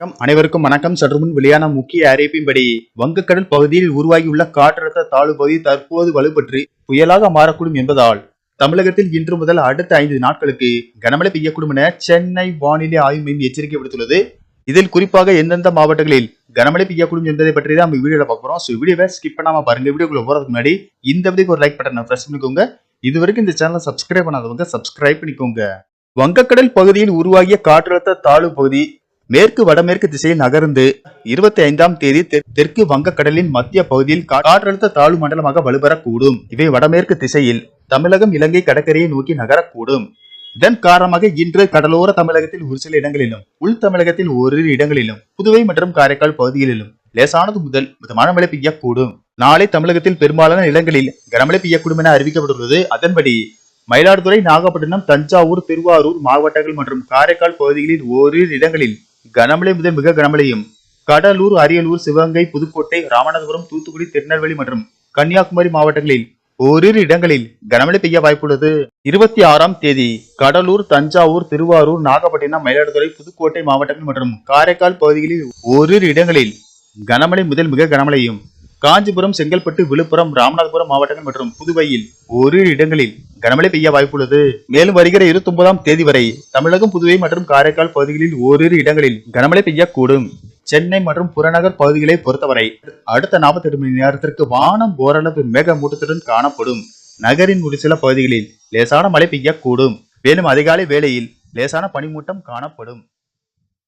அனைவருக்கும் வணக்கம். சற்று முன் வெளியான முக்கிய அறிவிப்பின்படி வங்கக்கடல் பகுதியில் உருவாகியுள்ள காற்றழுத்த தாழ்வு பகுதி தற்போது வலுப்பற்றி புயலாக மாறக்கூடும் என்பதால் தமிழகத்தில் இன்று முதல் அடுத்த ஐந்து நாட்களுக்கு கனமழை பெய்யக்கூடும் என சென்னை வானிலை ஆய்வு மையம் எச்சரிக்கை விடுத்துள்ளது. இதில் குறிப்பாக எந்தெந்த மாவட்டங்களில் கனமழை பெய்யக்கூடும் என்பதை பற்றி தான் நம்ம வீடியோல பார்க்குறோம் ஸோ வீடியோவை ஸ்கிப் பண்ணாம பாருங்க. வீடியோக்குள்ள போறதுக்கு முன்னாடி இந்த வீடியோக்கு ஒரு லைக் பட்டனை பிரஸ் பண்ணிக்கோங்க. இது வரைக்கும் இந்த சேனலை சப்ஸ்கிரைப் பண்ணாதவங்க சப்ஸ்கிரைப் பண்ணிக்கோங்க. வங்கக்கடல் பகுதியில் உருவாகிய காற்றழுத்த தாழ்வு பகுதி மேற்கு வடமேற்கு திசையில் நகர்ந்து இருபத்தி ஐந்தாம் தேதி தெற்கு வங்கக்கடலின் மத்திய பகுதியில் காற்றழுத்த தாழ்வு மண்டலமாக வலுப்பெறக்கூடும் இவை வடமேற்கு திசையில் தமிழகம் இலங்கை கடற்கரையை நோக்கி நகரக்கூடும். இதன் காரணமாக இன்று கடலோர தமிழகத்தில் ஒரு சில இடங்களிலும் உள் தமிழகத்தில் ஓரிரு இடங்களிலும் புதுவை மற்றும் காரைக்கால் பகுதிகளிலும் லேசானது முதல் மிதமான மழை பெய்யக்கூடும். நாளை தமிழகத்தில் பெரும்பாலான இடங்களில் கனமழை பெய்யக்கூடும் என அறிவிக்கப்பட்டுள்ளது. அதன்படி மயிலாடுதுறை நாகப்பட்டினம் தஞ்சாவூர் திருவாரூர் மாவட்டங்கள் மற்றும் காரைக்கால் பகுதிகளில் ஓரிரு இடங்களில் கனமழை முதல் மிக கனமழையும். கடலூர் அரியலூர் சிவகங்கை புதுக்கோட்டை ராமநாதபுரம் தூத்துக்குடி திருநெல்வேலி மற்றும் கன்னியாகுமரி மாவட்டங்களில் ஓரிரு இடங்களில் கனமழை பெய்ய வாய்ப்புள்ளது. இருபத்தி ஆறாம் தேதி கடலூர் தஞ்சாவூர் திருவாரூர் நாகப்பட்டினம் மயிலாடுதுறை புதுக்கோட்டை மாவட்டங்கள் மற்றும் காரைக்கால் பகுதிகளில் ஓரிரு இடங்களில் கனமழை முதல் மிக கனமழையும். காஞ்சிபுரம் செங்கல்பட்டு விழுப்புரம் ராமநாதபுரம் மாவட்டங்கள் மற்றும் புதுவையில் ஒரு இடங்களில் கனமழை பெய்ய வாய்ப்புள்ளது. மேலும் வருகிற இருபத்தி ஒன்பதாம் தேதி வரை தமிழகம் புதுவை மற்றும் காரைக்கால் பகுதிகளில் ஓரிரு இடங்களில் கனமழை பெய்யக்கூடும். சென்னை மற்றும் புறநகர் பகுதிகளை பொறுத்தவரை அடுத்த நாற்பத்தி எட்டு மணி நேரத்திற்கு வானம் ஓரளவு மேகமூட்டத்துடன் காணப்படும். நகரின் ஒரு சில பகுதிகளில் லேசான மழை பெய்யக்கூடும். மேலும் அதிகாலை வேளையில் லேசான பனிமூட்டம் காணப்படும்.